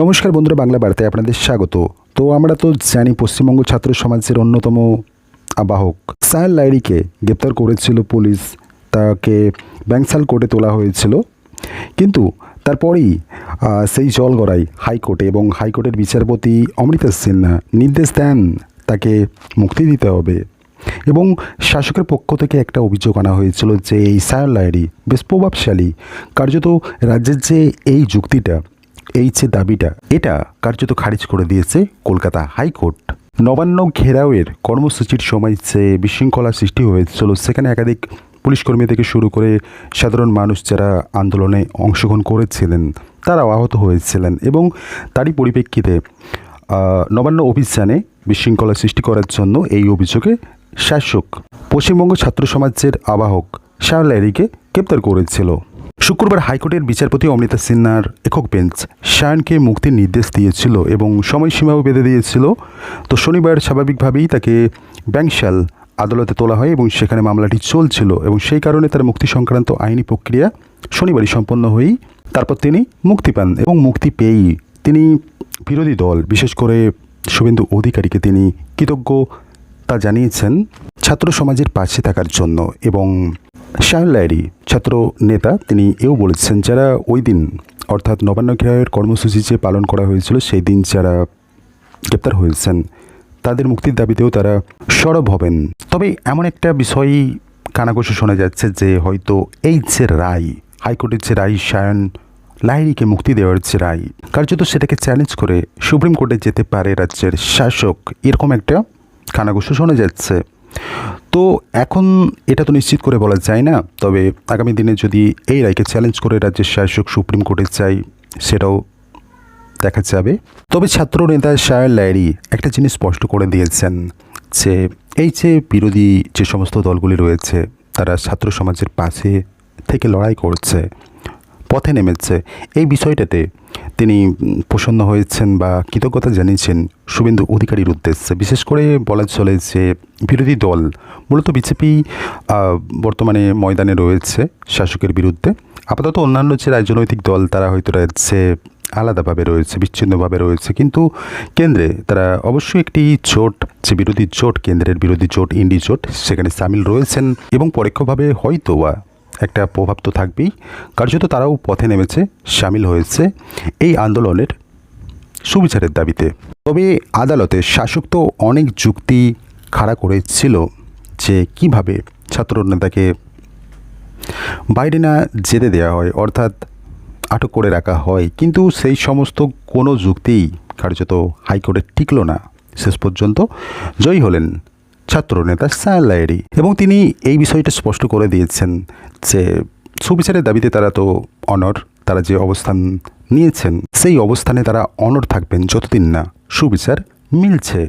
নমস্কার বন্ধুরা, বাংলা বার্তায় আপনাদের স্বাগত। তো আমরা তো জানি পশ্চিমবঙ্গ ছাত্র সমাজের অন্যতম আবাহক। সায়াল লাইরিকে গ্রেপ্তার করেছিল পুলিশ। তাকে ব্যাংসাল কোর্টে তোলা হয়েছিল। কিন্তু তারপরেই সেই জলগড়াই হাইকোর্টে এবং হাইকোর্টের বিচারপতি অমৃতা সিনহা নির্দেশ দেন তাকে মুক্তি দিতে হবে। এবং শাসকের পক্ষ থেকে একটা অভিযোগ আনা হয়েছিল যে এই সায়াল লাইরি বেশ প্রভাবশালী। কার্যত রাজ্যের যে এই যুক্তিটা এই যে দাবিটা, এটা কার্যত খারিজ করে দিয়েছে কলকাতা হাইকোর্ট। নবান্ন ঘেরাওয়ের কর্মসূচির সময় যে বিশৃঙ্খলা সৃষ্টি হয়েছিল, সেখানে একাধিক পুলিশকর্মী থেকে শুরু করে সাধারণ মানুষ যারা আন্দোলনে অংশগ্রহণ করেছিলেন, তারাও আহত হয়েছিলেন এবং তারই পরিপ্রেক্ষিতে নবান্ন অভিযানে বিশৃঙ্খলা সৃষ্টি করার জন্য এই অভিযোগে শাসক পশ্চিমবঙ্গ ছাত্র সমাজের আবাহক শাহ ল্যারিকে গ্রেপ্তার করেছিল। শুক্রবার হাইকোর্টের বিচারপতি অমৃতা সিনহার একক বেঞ্চ শায়নকে মুক্তির নির্দেশ দিয়েছিল এবং সময়সীমাও বেঁধে দিয়েছিল। তো শনিবার স্বাভাবিকভাবেই তাকে ব্যাংশাল আদালতে তোলা হয় এবং সেখানে মামলাটি চলছিল এবং সেই কারণে তার মুক্তি সংক্রান্ত আইনি প্রক্রিয়া শনিবারই সম্পন্ন হয়েই তারপর তিনি মুক্তি পান এবং মুক্তি পেয়েই তিনি বিরোধী দল, বিশেষ করে শুভেন্দু অধিকারীকে তিনি কৃতজ্ঞ তা জানিয়েছেন ছাত্র সমাজের পাশে থাকার জন্য এবং শাহ লাইরি ছাত্র নেতা, তিনি এও বলেছেন, যারা ওই দিন, অর্থাৎ নবান্ন ঘেরাওয়ের কর্মসূচি যে পালন করা হয়েছিল, সেই দিন যারা গ্রেপ্তার হয়েছেন, তাদের মুক্তির দাবিতেও তারা সরব হবেন। তবে এমন একটা বিষয় কানাঘোষ শোনা যাচ্ছে যে, হয়তো এই যে রায়, হাইকোর্টের যে রায় সায়ন লাহিড়িকে মুক্তি দেওয়ার যে রায়, কার্যত সেটাকে চ্যালেঞ্জ করে সুপ্রিম কোর্টে যেতে পারে রাজ্যের শাসক, এরকম একটা কানাঘোষ শোনা যাচ্ছে। তো এখন এটা তো নিশ্চিত করে বলা যায় না, তবে আগামী দিনে যদি এই রায়কে চ্যালেঞ্জ করে রাজ্যের শাসক সুপ্রিম কোর্টে চাই সেটাও দেখা যাবে। তবে ছাত্র নেতা শায়র লাইরি একটা জিনিস স্পষ্ট করে দিয়েছেন যে, এই যে বিরোধী যে সমস্ত দলগুলি রয়েছে, তারা ছাত্র সমাজের পাশে থেকে লড়াই করছে, পথে নেমেছে, এই বিষয়টাতে তিনি প্রসন্ন হয়েছেন বা কৃতজ্ঞতা জানিয়েছেন শুভেন্দু অধিকারীর উদ্দেশ্যে। বিশেষ করে বলা চলে যে বিরোধী দল, মূলত বিজেপি বর্তমানে ময়দানে রয়েছে শাসকের বিরুদ্ধে। আপাতত অন্যান্য যে রাজনৈতিক দল, তারা হয়তো রাজ্যে আলাদাভাবে রয়েছে, বিচ্ছিন্নভাবে রয়েছে। কিন্তু কেন্দ্রে তারা অবশ্যই একটি জোট, যে বিরোধী জোট, কেন্দ্রের বিরোধী জোট, ইন্ডি জোট, সেখানে সামিল রয়েছেন এবং পরোক্ষভাবে হয়তো বা একটা প্রভাব তো থাকবেই। কার্যত তারাও পথে নেমেছে, সামিল হয়েছে এই আন্দোলনের সুবিচারের দাবিতে। তবে আদালতে শাসক তো অনেক যুক্তি খাড়া করেছিল যে কীভাবে ছাত্র নেতাকে বাইরে না যেতে দেওয়া হয়, অর্থাৎ আটক করে রাখা হয়। কিন্তু সেই সমস্ত কোনো যুক্তিই কার্যত হাইকোর্টে টিকল না। শেষ পর্যন্ত জয়ী হলেন ছাত্রনেতা সায়ালায়েরি এবং তিনি এই বিষয়টা স্পষ্ট করে দিয়েছেন যে সুবিচারের দাবিতে তারা তো অনর তারা যে অবস্থান নিয়েছেন, সেই অবস্থানে তারা অনর থাকবেন যতদিন না সুবিচার মিলছে।